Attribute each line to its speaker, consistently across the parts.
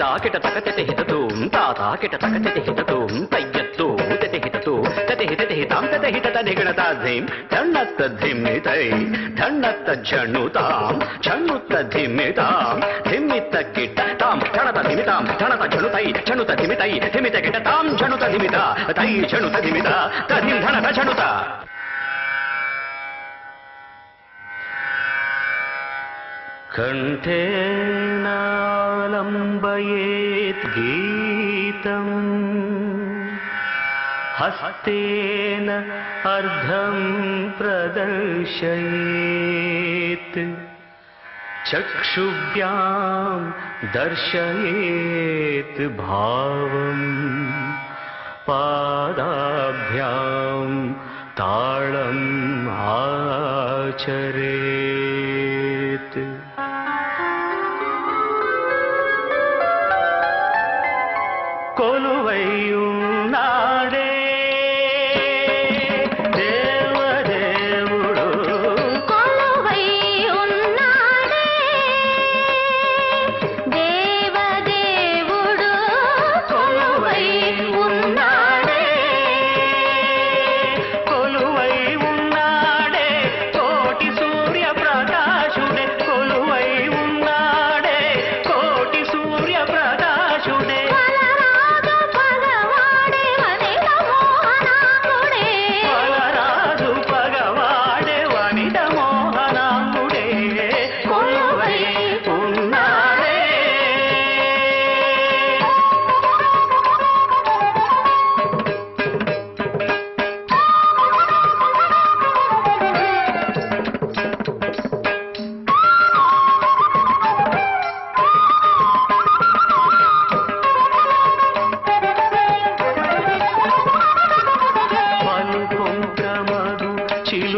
Speaker 1: తాకిట తకతెట హితతో తా తాకిట తకతెట హితతో తయ్యత్తో తెట హితతో తట హిత హితాం తట హిత తనిగణతా ధిం ధన్నత్త ధిమ్మితై ధన్నత్త ఝణుతాం ఝణుత్త ధిమ్మితాం ధిమ్మిత్త కిట తాం ఝణత ధిమితాం ఝణత ఝణుతై ఝణుత ధిమితై ధిమిత కిట తాం ఝణుత ధిమిత తై ఝణుత ధిమిత తధిం ధణత ఝణుత కంఠేనా गीतम्। हस्तेन अर्धं प्रदर्शयेत्। चक्षुभ्यां दर्शयेत् भावम्। पादाभ्यां ताळम् आचरेत् செய்யும் நான்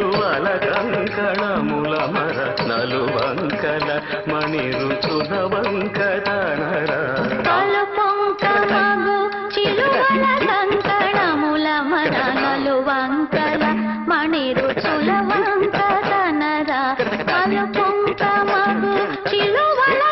Speaker 1: చిలువల కంకణముల మర నలువంకల
Speaker 2: కంకణముల మరణలు వంకల మణిరుచుల వంకదనర తలుపొంకమగు చిలువల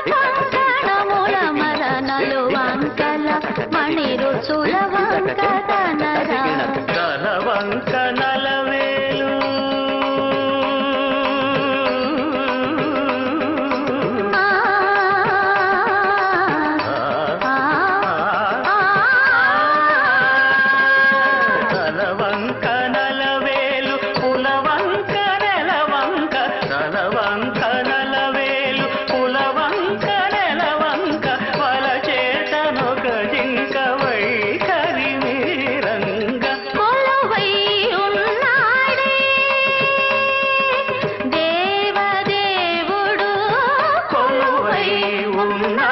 Speaker 2: உன்னா